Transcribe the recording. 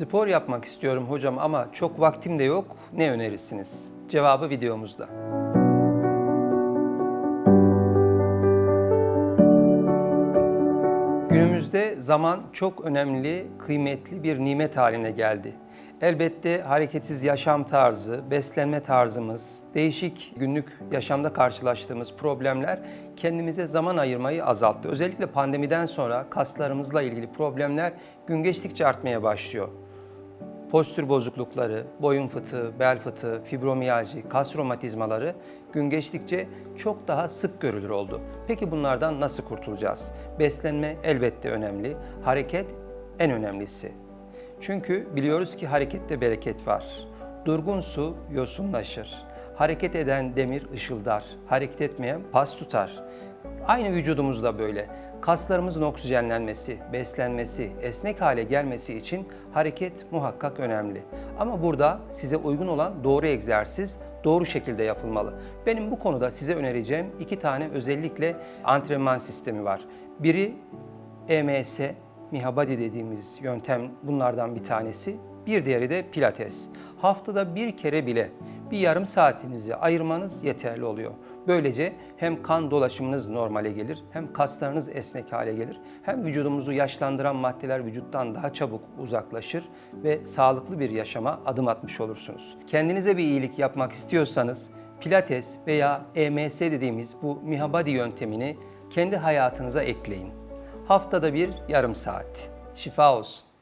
Spor yapmak istiyorum hocam ama çok vaktim de yok. Ne önerirsiniz? Cevabı videomuzda. Günümüzde zaman çok önemli, kıymetli bir nimet haline geldi. Elbette hareketsiz yaşam tarzı, beslenme tarzımız, değişik günlük yaşamda karşılaştığımız problemler kendimize zaman ayırmayı azalttı. Özellikle pandemiden sonra kaslarımızla ilgili problemler gün geçtikçe artmaya başlıyor postür bozuklukları, boyun fıtığı, bel fıtığı, fibromiyalji, kas romatizmaları gün geçtikçe çok daha sık görülür oldu. Peki bunlardan nasıl kurtulacağız? Beslenme elbette önemli, hareket en önemlisi. Çünkü biliyoruz ki harekette bereket var. Durgun su yosunlaşır. Hareket eden demir ışıldar. Hareket etmeyen pas tutar. Aynı vücudumuzda böyle. Kaslarımızın oksijenlenmesi, beslenmesi, esnek hale gelmesi için hareket muhakkak önemli. Ama burada size uygun olan doğru egzersiz doğru şekilde yapılmalı. Benim bu konuda size önereceğim iki tane özellikle antrenman sistemi var. Biri EMS, Mihabadi dediğimiz yöntem bunlardan bir tanesi. Bir diğeri de Pilates. Haftada bir kere bile bir yarım saatinizi ayırmanız yeterli oluyor. Böylece hem kan dolaşımınız normale gelir, hem kaslarınız esnek hale gelir, hem vücudumuzu yaşlandıran maddeler vücuttan daha çabuk uzaklaşır ve sağlıklı bir yaşama adım atmış olursunuz. Kendinize bir iyilik yapmak istiyorsanız Pilates veya EMS dediğimiz bu Mihabadi yöntemini kendi hayatınıza ekleyin. Haftada bir yarım saat. Şifa olsun.